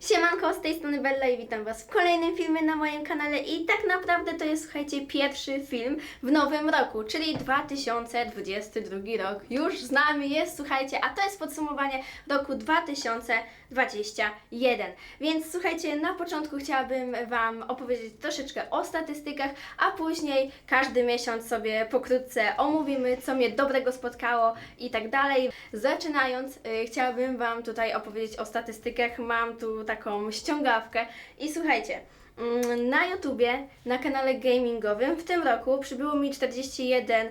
Siemanko, z tej strony Bella i witam Was w kolejnym filmie na moim kanale i tak naprawdę to jest, słuchajcie, pierwszy film w nowym roku, czyli 2022 rok. Już z nami jest, słuchajcie, a to jest podsumowanie roku 2021. Więc słuchajcie, na początku chciałabym Wam opowiedzieć troszeczkę o statystykach, a później każdy miesiąc sobie pokrótce omówimy, co mnie dobrego spotkało i tak dalej. Zaczynając, y, chciałabym Wam tutaj opowiedzieć o statystykach. Mam tu taką ściągawkę i słuchajcie. mm, Na YouTubie, na kanale gamingowym w tym roku przybyło mi 41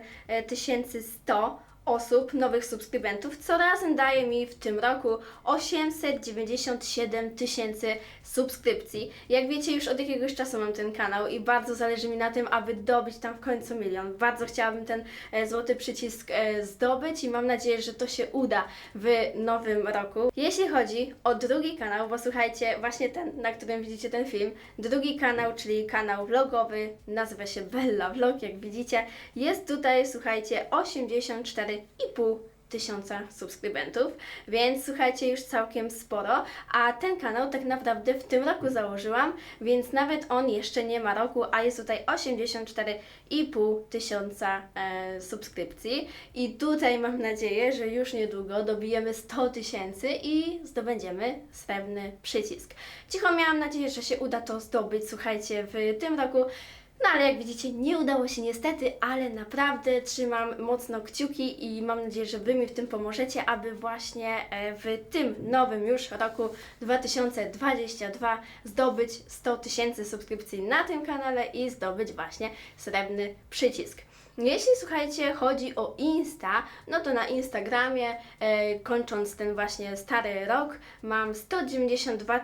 100 osób, nowych subskrybentów, co razem daje mi w tym roku 897 tysięcy subskrypcji. Jak wiecie, już od jakiegoś czasu mam ten kanał i bardzo zależy mi na tym, aby dobić tam w końcu milion. Bardzo chciałabym ten e, złoty przycisk e, zdobyć i mam nadzieję, że to się uda w nowym roku. Jeśli chodzi o drugi kanał, bo słuchajcie, właśnie ten, na którym widzicie ten film, drugi kanał, czyli kanał vlogowy, nazywa się Bella Vlog, jak widzicie, jest tutaj, słuchajcie, 84,5 tysiąca subskrybentów, więc słuchajcie, już całkiem sporo, a ten kanał tak naprawdę w tym roku założyłam, więc nawet on jeszcze nie ma roku, a jest tutaj 84,5 tysiąca e, subskrypcji. I tutaj mam nadzieję, że już niedługo dobijemy 100 tysięcy i zdobędziemy srebrny przycisk. Cicho miałam nadzieję, że się uda to zdobyć, słuchajcie, w tym roku, no ale jak widzicie, nie udało się niestety, ale naprawdę trzymam mocno kciuki i mam nadzieję, że Wy mi w tym pomożecie, aby właśnie e, w tym nowym już roku 2022 zdobyć 100 tysięcy subskrypcji na tym kanale i zdobyć właśnie srebrny przycisk. Jeśli słuchajcie, chodzi o Insta, no to na Instagramie, e, kończąc ten właśnie stary rok, mam 192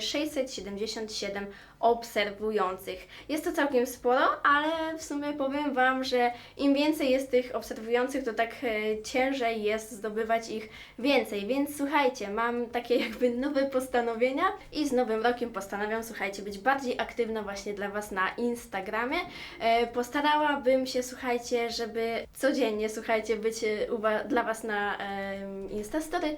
677 obserwujących. Jest to całkiem sporo, ale w sumie powiem Wam, że im więcej jest tych obserwujących, to tak e, ciężej jest zdobywać ich więcej. Więc słuchajcie, mam takie jakby nowe postanowienia i z nowym rokiem postanawiam, słuchajcie, być bardziej aktywna właśnie dla Was na Instagramie. E, postarałabym się, słuchajcie, żeby codziennie, słuchajcie, być e, dla Was na Instastory.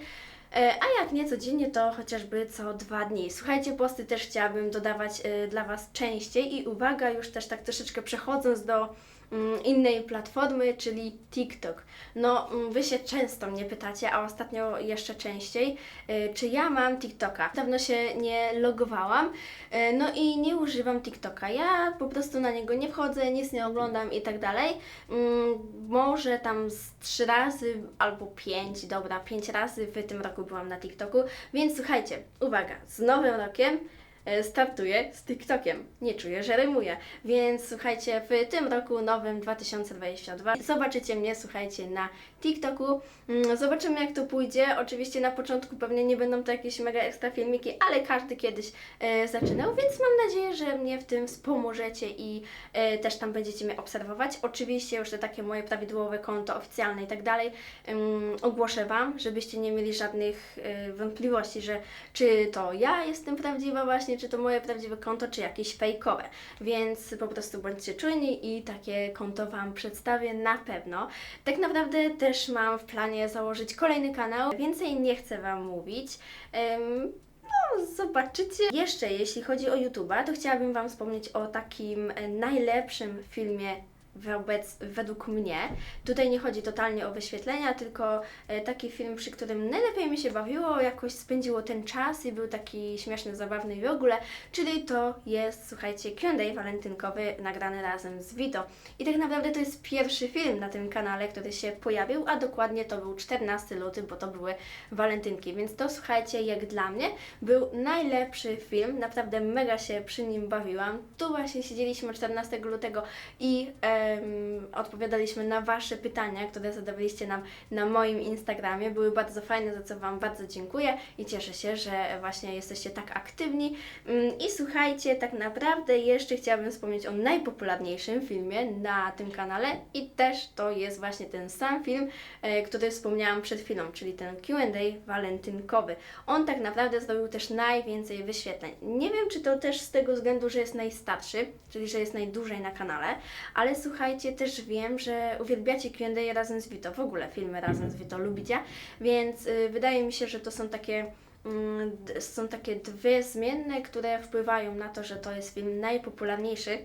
E, A jak nie codziennie, to chociażby co dwa dni. Słuchajcie, posty też chciałabym dodawać e, dla Was częściej i uwaga, już też tak troszeczkę przechodząc do innej platformy, czyli TikTok. No, mm, Wy się często mnie pytacie, a ostatnio jeszcze częściej, e, czy ja mam TikToka. Dawno się nie logowałam, e, no i nie używam TikToka. Ja po prostu na niego nie wchodzę, nic nie oglądam i tak dalej. Mm, Może tam z trzy razy albo pięć, dobra, pięć razy w tym roku byłam na TikToku, więc słuchajcie, uwaga, z nowym rokiem startuję z TikTokiem. Nie czuję, że rymuję. Więc słuchajcie, w tym roku nowym 2022 zobaczycie mnie, słuchajcie, na TikToku. Mm, Zobaczymy jak to pójdzie. Oczywiście na początku pewnie nie będą to jakieś mega ekstra filmiki, ale każdy kiedyś e, zaczynał, więc mam nadzieję, że mnie w tym wspomożecie i e, też tam będziecie mnie obserwować. Oczywiście już te takie moje prawidłowe konto oficjalne i tak dalej ogłoszę Wam, żebyście nie mieli żadnych e, wątpliwości, że czy to ja jestem prawdziwa właśnie, czy to moje prawdziwe konto, czy jakieś fejkowe. Więc po prostu bądźcie czujni i takie konto Wam przedstawię na pewno. Tak naprawdę też mam w planie założyć kolejny kanał. Więcej nie chcę Wam mówić. Em, no, zobaczycie. Jeszcze jeśli chodzi o YouTube'a, to chciałabym Wam wspomnieć o takim e, najlepszym filmie wobec, według mnie. Tutaj nie chodzi totalnie o wyświetlenia, tylko e, taki film, przy którym najlepiej mi się bawiło, jakoś spędziło ten czas i był taki śmieszny, zabawny i w ogóle, czyli to jest, słuchajcie, Q&A walentynkowy nagrany razem z Vito. I tak naprawdę to jest pierwszy film na tym kanale, który się pojawił, a dokładnie to był 14 luty, bo to były walentynki, więc to słuchajcie, jak dla mnie był najlepszy film, naprawdę mega się przy nim bawiłam. Tu właśnie siedzieliśmy 14 lutego i em, odpowiadaliśmy na Wasze pytania, które zadawaliście nam na moim Instagramie. Były bardzo fajne, za co Wam bardzo dziękuję i cieszę się, że właśnie jesteście tak aktywni. Mm, I słuchajcie, tak naprawdę jeszcze chciałabym wspomnieć o najpopularniejszym filmie na tym kanale i też to jest właśnie ten sam film, e, który wspomniałam przed chwilą, czyli ten Q&A walentynkowy. On tak naprawdę zrobił też najwięcej wyświetleń. Nie wiem, czy to też z tego względu, że jest najstarszy, czyli że jest najdłużej na kanale, ale słuchajcie, też wiem, że uwielbiacie Q&A razem z Vito, w ogóle filmy razem z Vito lubicie, więc y, wydaje mi się, że to są takie mm, d- są takie dwie zmienne, które wpływają na to, że to jest film najpopularniejszy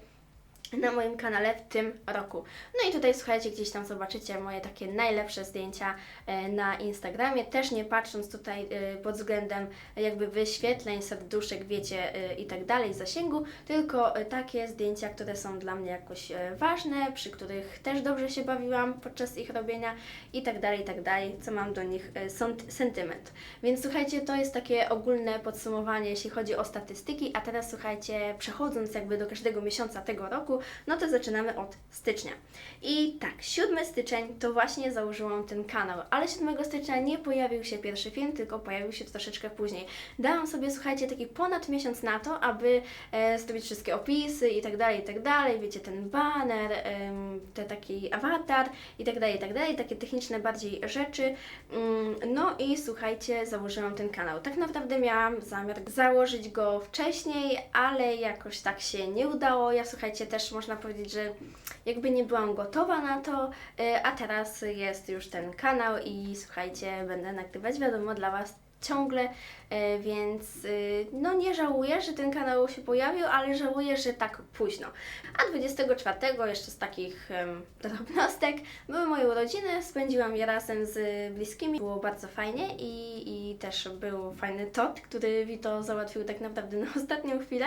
na moim kanale w tym roku. No i tutaj słuchajcie, gdzieś tam zobaczycie moje takie najlepsze zdjęcia e, na Instagramie, też nie patrząc tutaj e, pod względem jakby wyświetleń, serduszek, wiecie e, i tak dalej, zasięgu, tylko takie zdjęcia, które są dla mnie jakoś ważne, przy których też dobrze się bawiłam podczas ich robienia i tak dalej, i tak dalej, co mam do nich sentyment. Więc słuchajcie, to jest takie ogólne podsumowanie, jeśli chodzi o statystyki, a teraz słuchajcie, przechodząc jakby do każdego miesiąca tego roku, no to zaczynamy od stycznia. I tak, 7 styczeń to właśnie założyłam ten kanał, ale 7 stycznia nie pojawił się pierwszy film, tylko pojawił się troszeczkę później. Dałam sobie, słuchajcie, taki ponad miesiąc na to, aby e, zrobić wszystkie opisy i tak dalej, i tak dalej, wiecie, ten banner, em, te taki awatar i tak dalej, i tak dalej, takie techniczne bardziej rzeczy. Mm, No i słuchajcie, założyłam ten kanał. Tak naprawdę miałam zamiar założyć go wcześniej, ale jakoś tak się nie udało. Ja słuchajcie, też można powiedzieć, że jakby nie byłam gotowa na to, y, a teraz jest już ten kanał i słuchajcie, będę nagrywać wiadomo dla Was ciągle, y, więc y, no nie żałuję, że ten kanał się pojawił, ale żałuję, że tak późno. A 24 jeszcze z takich drobnostek były moje urodziny, spędziłam je razem z bliskimi, było bardzo fajnie i, i też był fajny tort, który Vito załatwił tak naprawdę na ostatnią chwilę,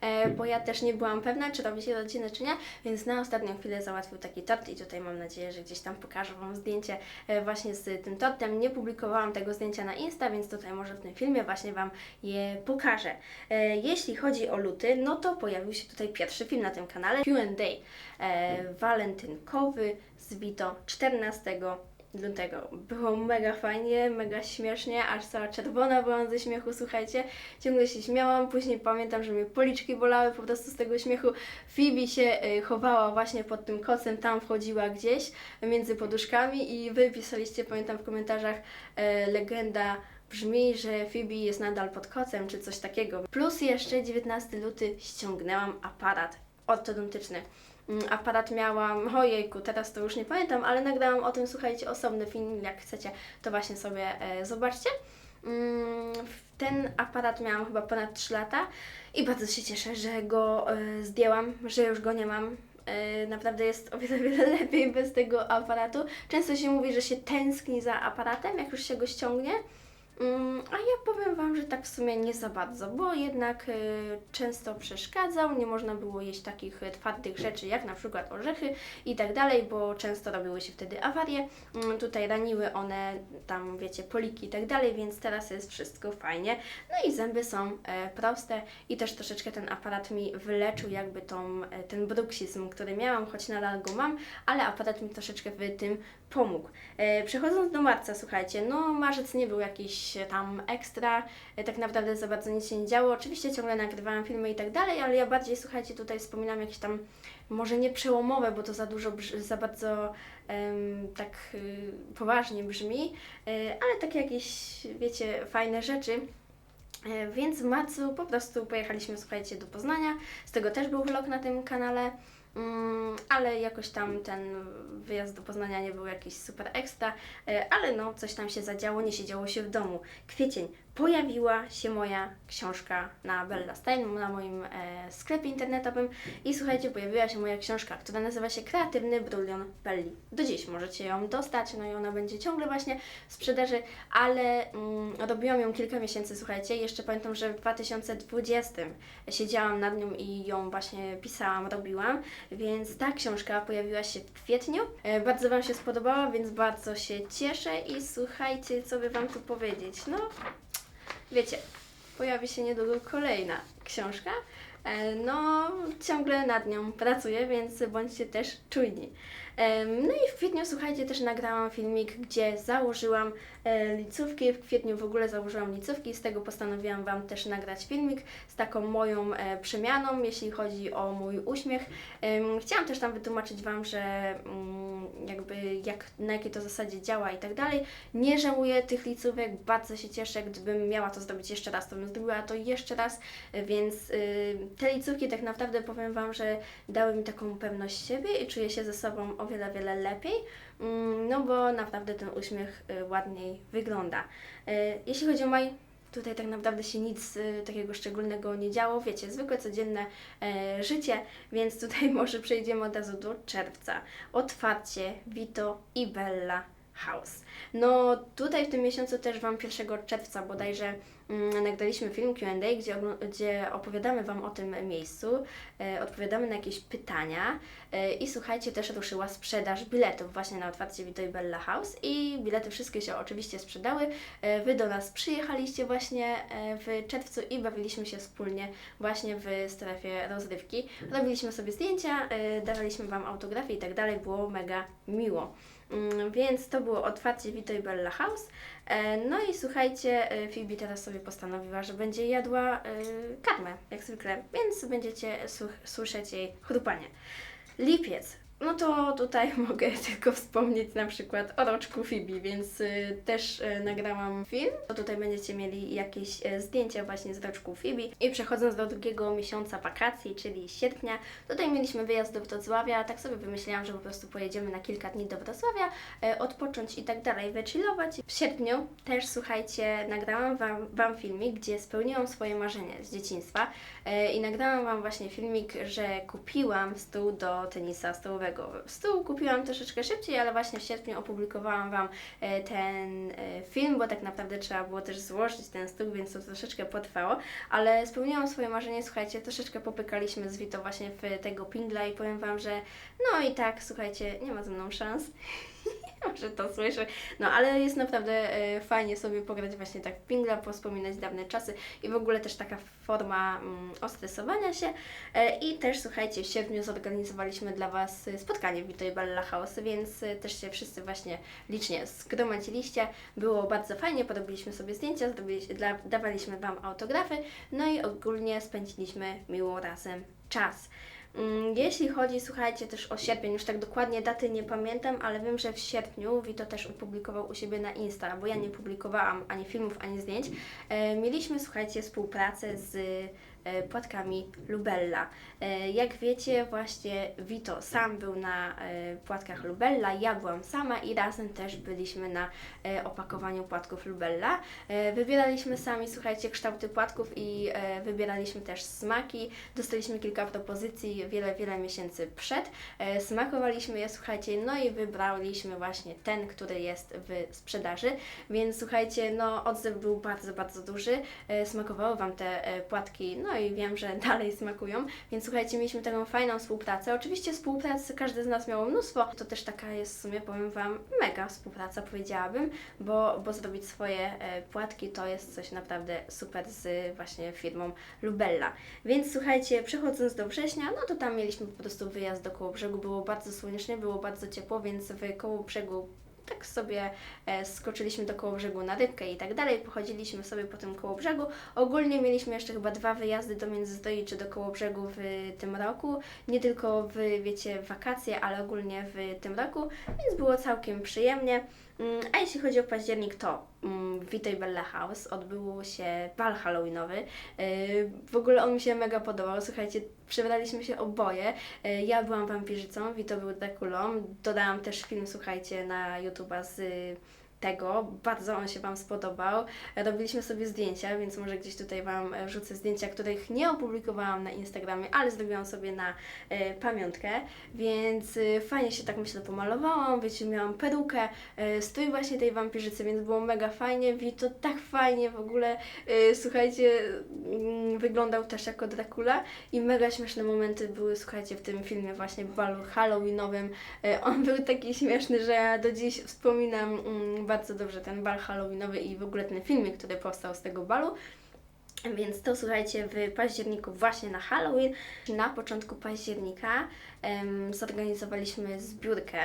e, bo ja też nie byłam pewna, czy robić rodzinę, czy nie, więc na ostatnią chwilę załatwił taki tort i tutaj mam nadzieję, że gdzieś tam pokażę Wam zdjęcie e, właśnie z tym tortem. Nie publikowałam tego zdjęcia na Insta, więc tutaj może w tym filmie właśnie Wam je pokażę. E, Jeśli chodzi o luty, no to pojawił się tutaj pierwszy film na tym kanale, Q&A e, walentynkowy z Vito 14 lutego. Było mega fajnie, mega śmiesznie, aż cała czerwona byłam ze śmiechu, słuchajcie. Ciągle się śmiałam, później pamiętam, że mnie policzki bolały po prostu z tego śmiechu. Phoebe się y, chowała właśnie pod tym kocem, tam wchodziła gdzieś między poduszkami i wy pisaliście, pamiętam w komentarzach, e, legenda brzmi, że Phoebe jest nadal pod kocem, czy coś takiego. Plus jeszcze 19 luty ściągnęłam aparat ortodontyczny. Mm, Aparat miałam, ojejku, teraz to już nie pamiętam, ale nagrałam o tym, słuchajcie, osobny film, jak chcecie, to właśnie sobie e, zobaczcie. Mm, Ten aparat miałam chyba ponad 3 lata i bardzo się cieszę, że go e, zdjęłam, że już go nie mam. E, Naprawdę jest o wiele, wiele lepiej bez tego aparatu. Często się mówi, że się tęskni za aparatem, jak już się go ściągnie. Mm, A ja powiem Wam, że tak w sumie nie za bardzo, bo jednak y, często przeszkadzał, nie można było jeść takich y, twardych rzeczy jak na przykład orzechy i tak dalej, bo często robiły się wtedy awarie. Mm, tutaj raniły one tam, wiecie, poliki i tak dalej, więc teraz jest wszystko fajnie. No i zęby są e, proste i też troszeczkę ten aparat mi wyleczył jakby tą, e, ten bruksizm, który miałam, choć nadal go mam, ale aparat mi troszeczkę w tym pomógł. E, przechodząc do marca, słuchajcie, no marzec nie był jakiś e, tam ekstra, e, tak naprawdę za bardzo nic się nie działo. Oczywiście ciągle nagrywałam filmy i tak dalej, ale ja bardziej, słuchajcie, tutaj wspominam jakieś tam, może nie przełomowe, bo to za dużo, za bardzo em, tak y, poważnie brzmi, ale takie jakieś, wiecie, fajne rzeczy. Więc w marcu po prostu pojechaliśmy, słuchajcie, do Poznania. Z tego też był vlog na tym kanale. Mm, ale jakoś tam ten wyjazd do Poznania nie był jakiś super ekstra, e, ale no coś tam się zadziało, nie siedziało się w domu. Kwiecień, pojawiła się moja książka na Bella Stein, na moim e, sklepie internetowym i słuchajcie, pojawiła się moja książka, która nazywa się Kreatywny Brulion Belli. Do dziś możecie ją dostać, no i ona będzie ciągle właśnie w sprzedaży, ale mm, robiłam ją kilka miesięcy, słuchajcie, jeszcze pamiętam, że w 2020 siedziałam nad nią i ją właśnie pisałam, robiłam, więc ta książka pojawiła się w kwietniu. E, bardzo Wam się spodobała, więc bardzo się cieszę i słuchajcie, co by Wam tu powiedzieć. No, wiecie, pojawi się niedługo kolejna książka. E, No, ciągle nad nią pracuję, więc bądźcie też czujni. Em, No i w kwietniu, słuchajcie, też nagrałam filmik, gdzie założyłam e, licówki. W kwietniu w ogóle założyłam licówki, z tego postanowiłam Wam też nagrać filmik z taką moją e, przemianą, jeśli chodzi o mój uśmiech. Chciałam też tam wytłumaczyć Wam, że mm, jakby jak, na jakiej to zasadzie działa i tak dalej. Nie żałuję tych licówek, bardzo się cieszę, gdybym miała to zrobić jeszcze raz, to bym zrobiła to jeszcze raz, e, więc y, te licówki tak naprawdę powiem Wam, że dały mi taką pewność siebie i czuję się ze sobą o wiele, wiele lepiej, mm, no bo naprawdę ten uśmiech y, ładniej wygląda. Y, Jeśli chodzi o maj, tutaj tak naprawdę się nic y, takiego szczególnego nie działo. Wiecie, zwykłe, codzienne e, życie, więc tutaj może przejdziemy od razu do czerwca. Otwarcie Vito i Bella House. No tutaj w tym miesiącu też Wam 1 czerwca bodajże mm, nagraliśmy film Q&A, gdzie, gdzie opowiadamy Wam o tym miejscu, e, odpowiadamy na jakieś pytania e, i słuchajcie, też ruszyła sprzedaż biletów właśnie na otwarcie Vito Bella House i bilety wszystkie się oczywiście sprzedały. E, Wy do nas przyjechaliście właśnie e, w czerwcu i bawiliśmy się wspólnie właśnie w strefie rozrywki. Robiliśmy sobie zdjęcia, e, dawaliśmy Wam autografy i tak dalej, było mega miło. Mm, Więc to było otwarcie Vito i Bella House. E, No i słuchajcie, e, Phoebe teraz sobie postanowiła, że będzie jadła e, karmę, jak zwykle, więc będziecie słyszeć jej chrupanie. Lipiec. No to tutaj mogę tylko wspomnieć na przykład o roczku Phoebe, więc y, też y, nagrałam film. To tutaj będziecie mieli jakieś y, zdjęcia właśnie z roczku Phoebe. I przechodząc do drugiego miesiąca wakacji, czyli sierpnia, tutaj mieliśmy wyjazd do Wrocławia. Tak sobie wymyśliłam, że po prostu pojedziemy na kilka dni do Wrocławia, odpocząć i tak dalej, wychillować. W sierpniu też, słuchajcie, nagrałam wam, wam filmik, gdzie spełniłam swoje marzenie z dzieciństwa i nagrałam Wam właśnie filmik, że kupiłam stół do tenisa stołowego. Stół kupiłam troszeczkę szybciej, ale właśnie w sierpniu opublikowałam Wam e, ten e, film, bo tak naprawdę trzeba było też złożyć ten stół, więc to troszeczkę potrwało, ale spełniłam swoje marzenie, słuchajcie, troszeczkę popykaliśmy z Vito właśnie w tego pingla i powiem Wam, że no i tak, słuchajcie, nie ma ze mną szans. Może to słyszę. No ale jest naprawdę e, fajnie sobie pograć właśnie tak w pingla, wspominać dawne czasy i w ogóle też taka forma mm, ostresowania się. E, I też słuchajcie, w sierpniu zorganizowaliśmy dla Was spotkanie w Vito i Bella House, więc e, też się wszyscy właśnie licznie zgromadziliście. Było bardzo fajnie, porobiliśmy sobie zdjęcia, dla, dawaliśmy Wam autografy, no i ogólnie spędziliśmy miło razem czas. Mm, Jeśli chodzi, słuchajcie, też o sierpień, już tak dokładnie daty nie pamiętam, ale wiem, że w sierpniu Vito też opublikował u siebie na Insta, bo ja nie publikowałam ani filmów, ani zdjęć. E, mieliśmy, słuchajcie, współpracę z płatkami Lubella. E, jak wiecie, właśnie Vito sam był na e, płatkach Lubella, ja byłam sama i razem też byliśmy na e, opakowaniu płatków Lubella. E, wybieraliśmy sami, słuchajcie, kształty płatków i e, wybieraliśmy też smaki. Dostaliśmy kilka propozycji wiele, wiele miesięcy przed. E, smakowaliśmy je, słuchajcie, no i wybraliśmy właśnie ten, który jest w sprzedaży. Więc słuchajcie, no odzew był bardzo, bardzo duży. E, smakowały Wam te e, płatki, no i wiem, że dalej smakują. Więc słuchajcie, mieliśmy taką fajną współpracę. Oczywiście współpracy każdy z nas miało mnóstwo. To też taka jest w sumie, powiem Wam, mega współpraca, powiedziałabym, bo, bo zrobić swoje e, płatki to jest coś naprawdę super z właśnie firmą Lubella. Więc słuchajcie, przechodząc do września, no to tam mieliśmy po prostu wyjazd do Kołobrzegu. Było bardzo słonecznie, było bardzo ciepło, więc w Kołobrzegu tak sobie e, skoczyliśmy do Kołobrzegu na rybkę i tak dalej, pochodziliśmy sobie po tym Kołobrzegu. Ogólnie mieliśmy jeszcze chyba dwa wyjazdy do Międzyzdroi czy do Kołobrzegu w tym roku. Nie tylko w, wiecie, wakacje, ale ogólnie w tym roku, więc było całkiem przyjemnie. Mm, A jeśli chodzi o październik, to w Vito i Bella House odbył się bal halloweenowy. Yy, W ogóle on mi się mega podobał. Słuchajcie, przebraliśmy się oboje. Yy, Ja byłam wampirzycą, Vito był Drakulą. Dodałam też film, słuchajcie, na YouTube'a z tego. Bardzo on się Wam spodobał. Robiliśmy sobie zdjęcia, więc może gdzieś tutaj Wam e, rzucę zdjęcia, których nie opublikowałam na Instagramie, ale zrobiłam sobie na e, pamiątkę, więc e, fajnie się tak myślę pomalowałam, wiecie, miałam perukę, e, strój właśnie tej wampirzycy, więc było mega fajnie, Vito tak fajnie w ogóle, e, słuchajcie, mm, wyglądał też jako Dracula i mega śmieszne momenty były, słuchajcie, w tym filmie właśnie w balu halloweenowym. E, On był taki śmieszny, że ja do dziś wspominam mm, bardzo dobrze ten bal halloweenowy i w ogóle ten filmik, który powstał z tego balu. Więc to słuchajcie, w październiku właśnie na Halloween, na początku października zorganizowaliśmy zbiórkę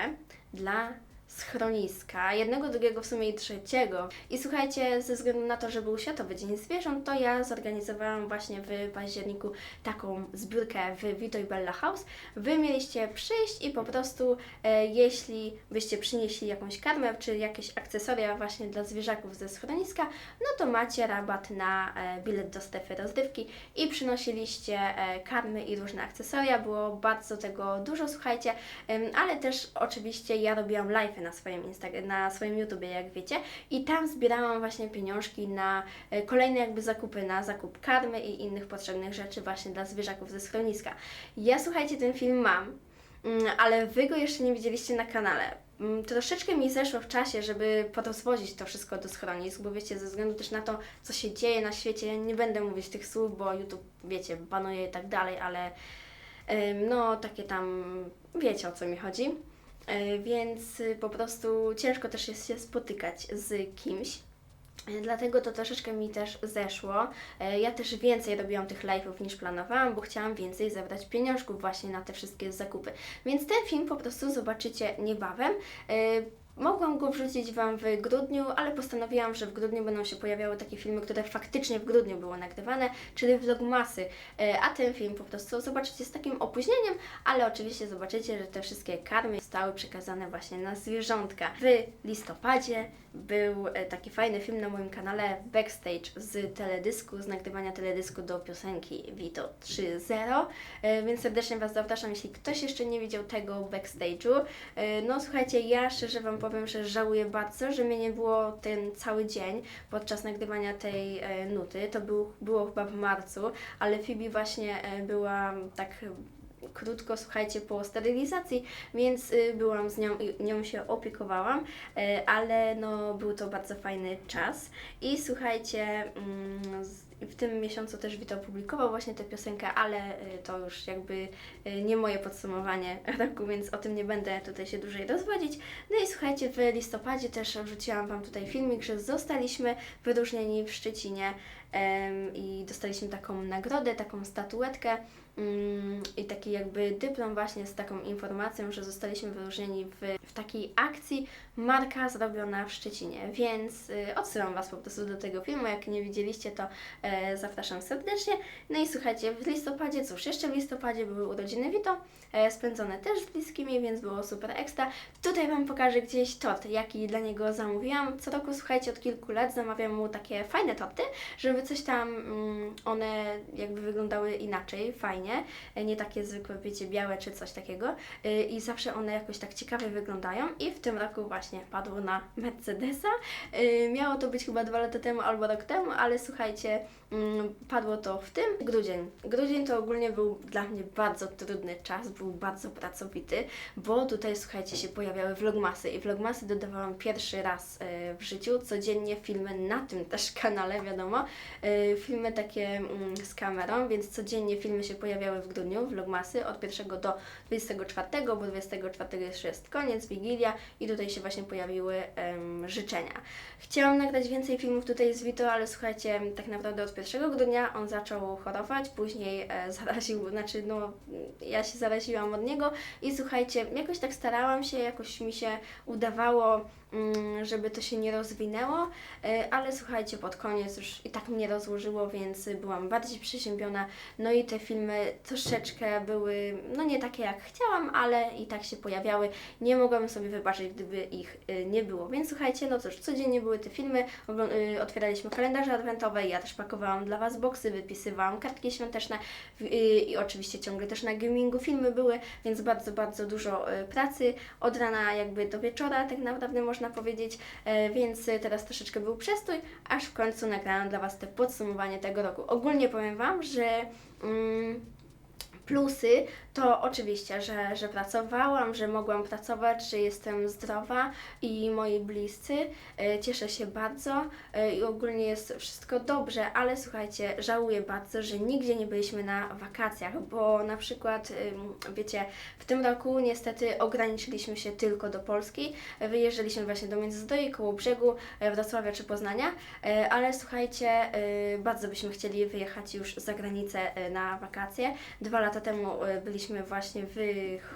dla schroniska, jednego, drugiego, w sumie i trzeciego. I słuchajcie, ze względu na to, że był Światowy Dzień Zwierząt, to ja zorganizowałam właśnie w październiku taką zbiórkę w Vito Bella House. Wy mieliście przyjść i po prostu, e, jeśli byście przynieśli jakąś karmę, czy jakieś akcesoria właśnie dla zwierzaków ze schroniska, no to macie rabat na e, bilet do strefy rozrywki i przynosiliście e, karmy i różne akcesoria. Było bardzo tego dużo, słuchajcie, Em, ale też oczywiście ja robiłam live na swoim, Insta- na swoim YouTubie, jak wiecie. I tam zbierałam właśnie pieniążki na e, kolejne jakby zakupy, na zakup karmy i innych potrzebnych rzeczy właśnie dla zwierzaków ze schroniska. Ja słuchajcie, ten film mam, mm, ale Wy go jeszcze nie widzieliście na kanale. Mm, Troszeczkę mi zeszło w czasie, żeby porozwozić to wszystko do schronisk, bo wiecie, ze względu też na to, co się dzieje na świecie, ja nie będę mówić tych słów, bo YouTube, wiecie, banuje i tak dalej, ale no takie tam, wiecie o co mi chodzi. Yy, Więc y, po prostu ciężko też jest się spotykać z kimś. Yy, Dlatego to troszeczkę mi też zeszło. Yy, Ja też więcej robiłam tych live'ów niż planowałam, bo chciałam więcej zebrać pieniążków właśnie na te wszystkie zakupy. Więc ten film po prostu zobaczycie niebawem. Mogłam go wrzucić Wam w grudniu, ale postanowiłam, że w grudniu będą się pojawiały takie filmy, które faktycznie w grudniu były nagrywane, czyli vlogmasy. E, A ten film po prostu zobaczycie z takim opóźnieniem, ale oczywiście zobaczycie, że te wszystkie karmy zostały przekazane właśnie na zwierzątka. W listopadzie był e, taki fajny film na moim kanale Backstage z teledysku, z nagrywania teledysku do piosenki Vito 3.0, e, więc serdecznie Was zapraszam, jeśli ktoś jeszcze nie widział tego backstage'u. No słuchajcie, ja szczerze Wam powiem, że żałuję bardzo, że mnie nie było ten cały dzień podczas nagrywania tej e, nuty. To był, było chyba w marcu, ale Phoebe właśnie e, była tak krótko, słuchajcie, po sterylizacji, więc y, byłam z nią i nią się opiekowałam, y, ale no był to bardzo fajny czas i słuchajcie, mm, z- w tym miesiącu też Wito opublikował właśnie tę piosenkę, ale y, to już jakby y, nie moje podsumowanie roku, więc o tym nie będę tutaj się dłużej rozwodzić. No i słuchajcie, w listopadzie też wrzuciłam Wam tutaj filmik, że zostaliśmy wyróżnieni w Szczecinie i dostaliśmy taką nagrodę, taką statuetkę mm, i taki jakby dyplom właśnie z taką informacją, że zostaliśmy wyróżnieni w, w takiej akcji marka zrobiona w Szczecinie, więc y, odsyłam Was po prostu do tego filmu, jak nie widzieliście to e, zapraszam serdecznie. No i słuchajcie, w listopadzie, cóż, jeszcze w listopadzie były urodziny Vito, e, spędzone też z bliskimi, więc było super ekstra. Tutaj Wam pokażę gdzieś tort, jaki dla niego zamówiłam. Co roku, słuchajcie, od kilku lat zamawiam mu takie fajne torty, żeby coś tam mm, one jakby wyglądały inaczej, fajnie, nie takie zwykłe, wiecie, białe czy coś takiego. Y, I zawsze one jakoś tak ciekawie wyglądają i w tym roku właśnie padło na Mercedesa. Y, Miało to być chyba dwa lata temu albo rok temu, ale słuchajcie, padło to w tym grudzień. Grudzień to ogólnie był dla mnie bardzo trudny czas, był bardzo pracowity, bo tutaj słuchajcie się pojawiały vlogmasy i vlogmasy dodawałam pierwszy raz y, w życiu, codziennie filmy na tym też kanale, wiadomo, y, filmy takie mm, z kamerą, więc codziennie filmy się pojawiały w grudniu, vlogmasy od 1 do 24, bo 24 jeszcze jest koniec, Wigilia i tutaj się właśnie pojawiły życzenia. Chciałam nagrać więcej filmów tutaj z Vito, ale słuchajcie, tak naprawdę od 1 grudnia on zaczął chorować, później e, zaraził, znaczy no ja się zaraziłam od niego i słuchajcie, jakoś tak starałam się, jakoś mi się udawało, żeby to się nie rozwinęło, e, ale słuchajcie, pod koniec już i tak mnie rozłożyło, więc byłam bardziej przeziębiona, no i te filmy troszeczkę były, no nie takie jak chciałam, ale i tak się pojawiały, nie mogłabym sobie wybaczyć, gdyby ich y, nie było, więc słuchajcie, no cóż, codziennie były te filmy, y, otwieraliśmy kalendarze adwentowe, ja też pakowałam dla Was boksy, wypisywałam kartki świąteczne i oczywiście ciągle też na gamingu filmy były, więc bardzo, bardzo dużo pracy, od rana jakby do wieczora tak naprawdę można powiedzieć, e, więc teraz troszeczkę był przestój, aż w końcu nagrałam dla Was te podsumowanie tego roku. Ogólnie powiem Wam, że... Mm, Plusy to oczywiście, że, że pracowałam, że mogłam pracować, że jestem zdrowa i moi bliscy. E, Cieszę się bardzo e, i ogólnie jest wszystko dobrze, ale słuchajcie, żałuję bardzo, że nigdzie nie byliśmy na wakacjach, bo na przykład, wiecie, w tym roku niestety ograniczyliśmy się tylko do Polski. E, Wyjeżdżaliśmy właśnie do Międzyzdroi, koło brzegu, Wrocławia czy Poznania, ale słuchajcie, bardzo byśmy chcieli wyjechać już za granicę na wakacje. Dwa lata temu e, byliśmy właśnie w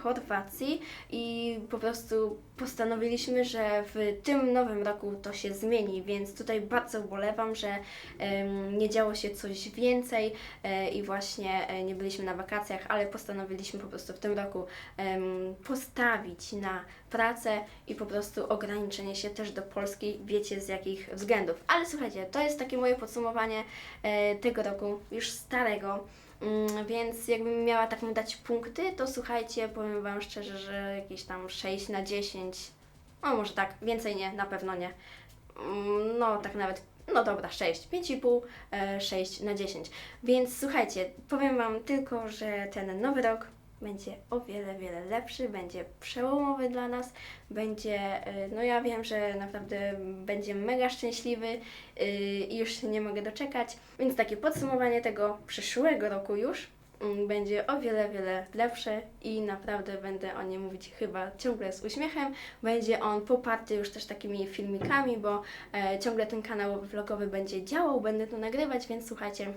Chorwacji i po prostu postanowiliśmy, że w tym nowym roku to się zmieni, więc tutaj bardzo ubolewam, że nie działo się coś więcej e, i właśnie e, nie byliśmy na wakacjach, ale postanowiliśmy po prostu w tym roku postawić na pracę i po prostu ograniczenie się też do Polski, wiecie z jakich względów. Ale słuchajcie, to jest takie moje podsumowanie tego roku, już starego. Mm, Więc jakbym miała tak mu dać punkty, to słuchajcie, powiem Wam szczerze, że jakieś tam 6 na 10 O, może tak, więcej nie, na pewno nie. Mm, No, tak nawet, no dobra, 6, 5,5, e, 6 na 10. Więc słuchajcie, powiem Wam tylko, że ten nowy rok będzie o wiele, wiele lepszy, będzie przełomowy dla nas, będzie, e, no ja wiem, że naprawdę będzie mega szczęśliwy yy, i już się nie mogę doczekać. Więc takie podsumowanie tego przyszłego roku już mm, będzie o wiele, wiele lepsze i naprawdę będę o nim mówić chyba ciągle z uśmiechem. Będzie on poparty już też takimi filmikami, bo e, ciągle ten kanał vlogowy będzie działał, będę to nagrywać, więc słuchajcie,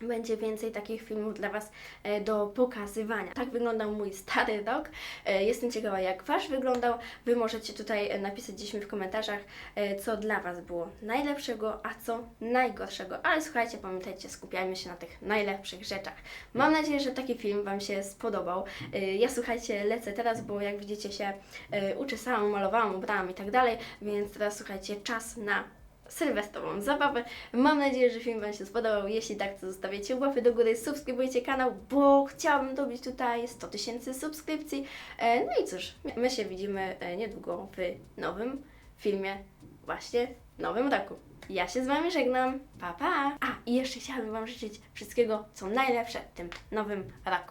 będzie więcej takich filmów dla Was e, do pokazywania. Tak wyglądał mój stary rok. E, Jestem ciekawa, jak Wasz wyglądał. Wy możecie tutaj e, napisać gdzieś mi w komentarzach, co dla Was było najlepszego, a co najgorszego. Ale słuchajcie, pamiętajcie, skupiajmy się na tych najlepszych rzeczach. Mam nadzieję, że taki film Wam się spodobał. Ja słuchajcie, lecę teraz, bo jak widzicie się uczesałam, malowałam, ubrałam i tak dalej, więc teraz słuchajcie, czas na sylwestrową zabawę. Mam nadzieję, że film Wam się spodobał. Jeśli tak, to zostawiacie łapy do góry, subskrybujcie kanał, bo chciałabym dobić tutaj 100 tysięcy subskrypcji. E, No i cóż, my się widzimy e, niedługo w nowym filmie, właśnie w nowym roku. Ja się z Wami żegnam. Pa, pa! A, i jeszcze chciałabym Wam życzyć wszystkiego, co najlepsze w tym nowym roku.